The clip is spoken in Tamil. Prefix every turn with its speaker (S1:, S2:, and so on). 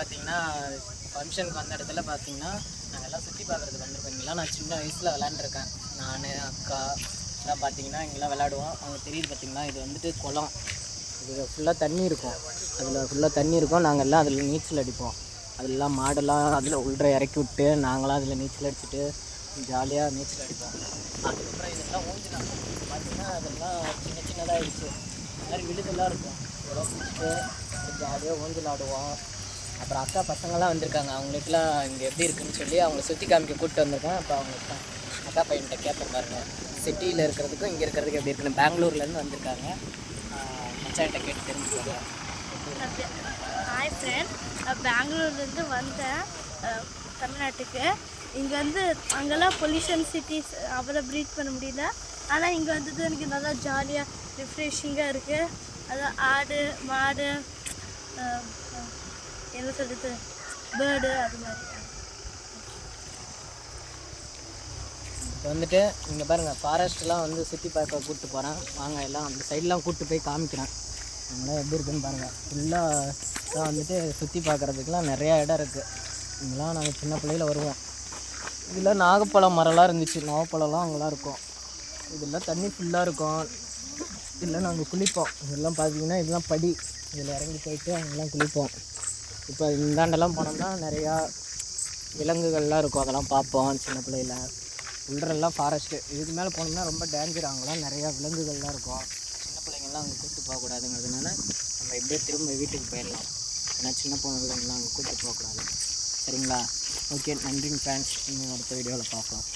S1: பார்த்தீங்கன்னா ஃபங்க்ஷனுக்கு வந்த இடத்துல பார்த்தீங்கன்னா நாங்கள் எல்லாம் சுற்றி பார்க்குறதுக்கு வந்திருக்கோம். இங்கெல்லாம் நான் சின்ன வயசில் விளாண்டுருக்கேன் நான் அக்கா எல்லாம் பார்த்தீங்கன்னா இங்கெல்லாம் விளாடுவோம் அவங்க தெரியுது பார்த்தீங்கன்னா இது வந்துட்டு குளம். இது ஃபுல்லாக தண்ணி இருக்கும். அதில் ஃபுல்லாக தண்ணி இருக்கும். நாங்கள் எல்லாம் அதில் நீச்சல் அடிப்போம். அதெல்லாம் மாடெல்லாம் அதில் உள்ள இறக்கி விட்டு நாங்களாம் அதில் நீச்சல் அடிச்சுட்டு ஜாலியாக நீச்சல் அடிப்போம். அதுக்கப்புறம் இதெல்லாம் ஊஞ்சினாங்க பார்த்தீங்கன்னா அதெல்லாம் சின்ன சின்னதாகிடுச்சு இந்த மாதிரி விழுதெல்லாம் இருக்கும். இதெல்லாம் பிடிச்சிட்டு ஜாலியாக ஊஞ்சல் ஆடுவோம். அப்புறம் அக்கா பசங்கள்லாம் வந்திருக்காங்க. அவங்களுக்குலாம் இங்கே எப்படி இருக்குன்னு சொல்லி அவங்கள சுற்றி காமிக்க கூப்பிட்டு வந்திருக்கேன். அப்போ அவங்க அக்கா பையன்கிட்ட கேட்பேன் பாருங்க. சிட்டியில் இருக்கிறதுக்கும் இங்கே இருக்கிறதுக்கு எப்படி இருக்குன்னு பெங்களூர்லேருந்து வந்திருக்காங்க. ஆஹ் மச்சான்கிட்ட கேட்டு தெரிஞ்சுக்கோங்க.
S2: ஹாய் ஃப்ரெண்ட் நான் பெங்களூர்லேருந்து வந்தேன். தமிழ்நாட்டுக்கு. இங்கே வந்து அங்கெல்லாம் பொல்யூஷன் சிட்டிஸ் அவ்வளோ ப்ரீத் பண்ண முடியல. ஆனால் இங்கே வந்தது எனக்கு நல்லா ஜாலியாக ரிஃப்ரெஷிங்காக இருக்குது அதான் ஆடு மாடு என்ன சொல்கிறது பேர்டு அது மாதிரி.
S1: இப்போ வந்துட்டு இங்கே பாருங்கள் ஃபாரஸ்ட்லாம் வந்து சுற்றி பார்க்க கூப்பிட்டு போகிறேன் வாங்க எல்லாம் அந்த சைட்லாம் கூப்பிட்டு போய் காமிக்கிறேன். அங்கெல்லாம் எப்படி இருக்குன்னு பாருங்கள் ஃபுல்லாக வந்துட்டு சுற்றி பார்க்குறதுக்குலாம் நிறையா இடம் இருக்குது இங்கெல்லாம் நாங்கள் சின்ன பிள்ளையில் வருவோம். இதில் நாகப்பழம் மரம்லாம் இருந்துச்சு. நாகப்பழம்லாம் அங்கெல்லாம் இருக்கும். இதெல்லாம் தண்ணி ஃபுல்லாக இருக்கும். இதெல்லாம் நாங்கள் குளிப்போம். இதெல்லாம் பார்த்தீங்கன்னா இதெல்லாம் படி. இதில் இறங்கி போயிட்டு அங்கெல்லாம் குளிப்போம். இப்போ இந்தாண்டெல்லாம் போனோம்னா நிறையா விலங்குகள்லாம் இருக்கும். அதெல்லாம் பார்ப்போம் சின்ன பிள்ளையில். உள்ளரெல்லாம் ஃபாரஸ்ட்டு இதுக்கு மேலே போனோம்னா ரொம்ப டேஞ்சர் அங்கெல்லாம் நிறையா விலங்குகள்லாம் இருக்கும். சின்ன பிள்ளைங்கள்லாம் அங்கே கூப்பிட்டு போகக்கூடாதுங்கிறதுனால நம்ம எப்படியே திரும்ப வீட்டுக்கு போயிடலாம். ஏன்னா சின்ன பிள்ளைங்கள்லாம் அங்கே கூப்பிட்டு போகக்கூடாது. சரிங்களா? ஓகே நன்றிங்க ஃபேன்ஸ் இன்னும் அடுத்த வீடியோவில் பார்க்கலாம்.